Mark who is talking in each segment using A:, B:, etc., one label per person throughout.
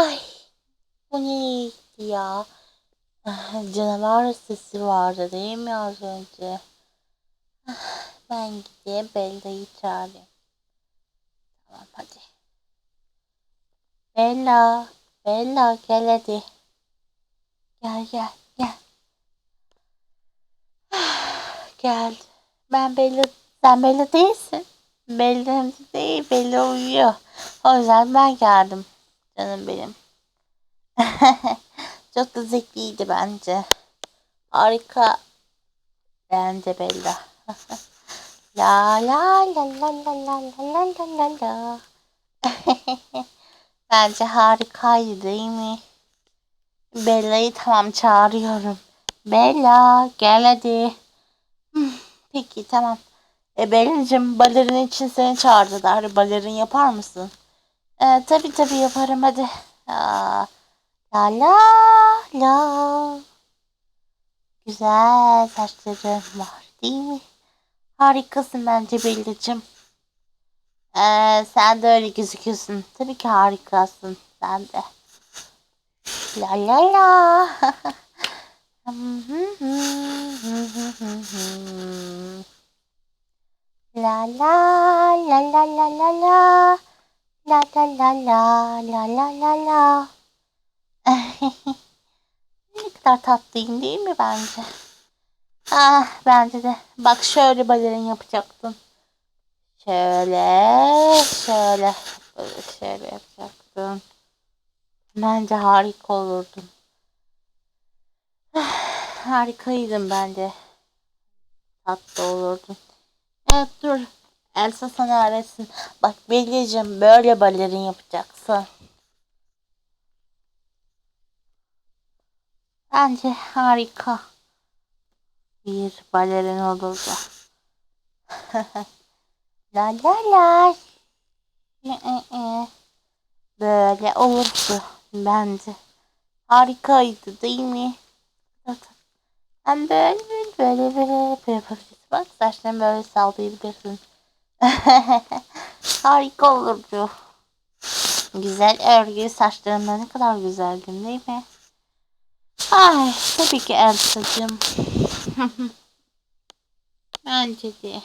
A: Ay bu neydi ya? Ah, Canavar sesi vardı değil mi az önce? Ah, Ben gideyim Bella'yı çağırayım. Tamam hadi. Bella, Bella gel hadi. Gel gel gel. Ah, Gel. Ben Bella, sen Bella değilsin. Bella değil, Bella uyuyor. O yüzden ben geldim. Canım benim. Çok da zekliydi bence. Harika. Bence Bella. La la la la la la la la la la. Bence harikaydı değil mi? Bella'yı tamam çağırıyorum. Bella gel hadi. Peki tamam. E Bella'cığım balerin için seni çağırdılar. Balerin yapar mısın? E, tabii tabii yaparım hadi. La la la. Güzel saçların var değil mi? Harikasın bence Bella'cığım. Ee, sen de öyle gözüküyorsun. Tabii ki harikasın. Sen de. La la la. La la la la la la la. La la la la la la la la. ne kadar tatlıyım değil mi bence? Ah bence de. Bak şöyle balerin yapacaktın. Şöyle, şöyle, böyle şöyle yapacaktın. Bence harika olurdun. Ah, Harikaydın bence. Tatlı olurdun. Evet dur. Elsa sana öğretsin. Bak Bella'cığım böyle balerin yapacaksın. Bence harika bir balerin olurdu. La la la. Ee, e. Böyle olurdu bence. Harikaydı değil mi? Ben böyle böyle böyle böyle yapabilirsin. Bak saçlarını böyle sallayabilirsin. Harika olurdu. Güzel örgü saçlarında ne kadar güzel değil mi? Ay tabii ki Elsa'cığım. Bence de.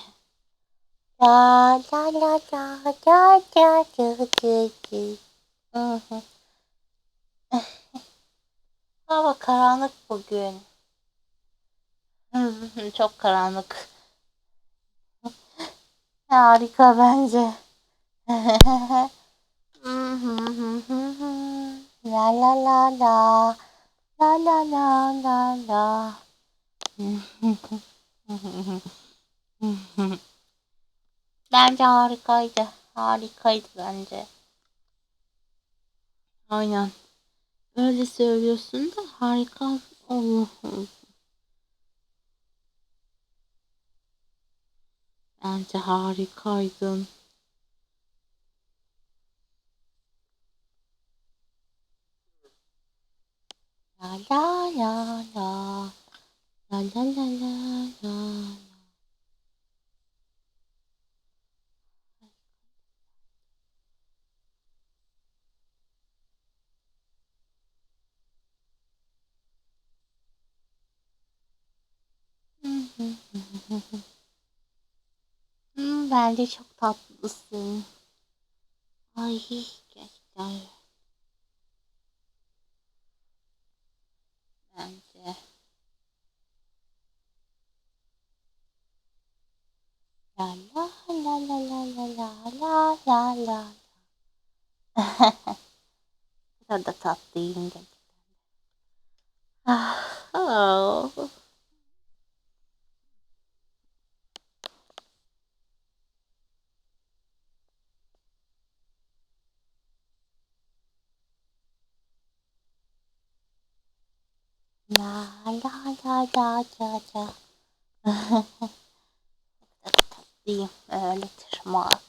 A: La la la la la la la la la. Hava karanlık bugün. Çok karanlık. Harika bence. La la la la. La la la la la. Bence harikaydı. Harikaydı bence. Aynen. Öyle söylüyorsun da harika Allah. Bence harikaydın. La la la la. La la la la la. Mm-hmm. Bence çok tatlısın. Ay gerçekten. Bence. La la la la la la la la la la. Kadar da tatlıyım gerçekten. Ah, oh. لا لا لا لا لا لا تقضي مالة شماكك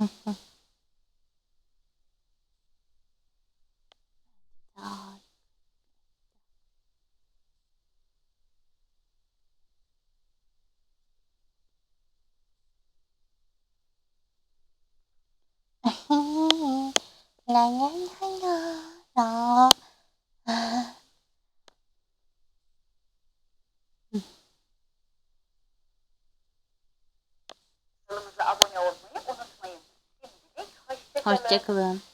A: Mm-hmm. 나는 흘러 아. 음.
B: Kanalımıza
A: Hoşçakalın.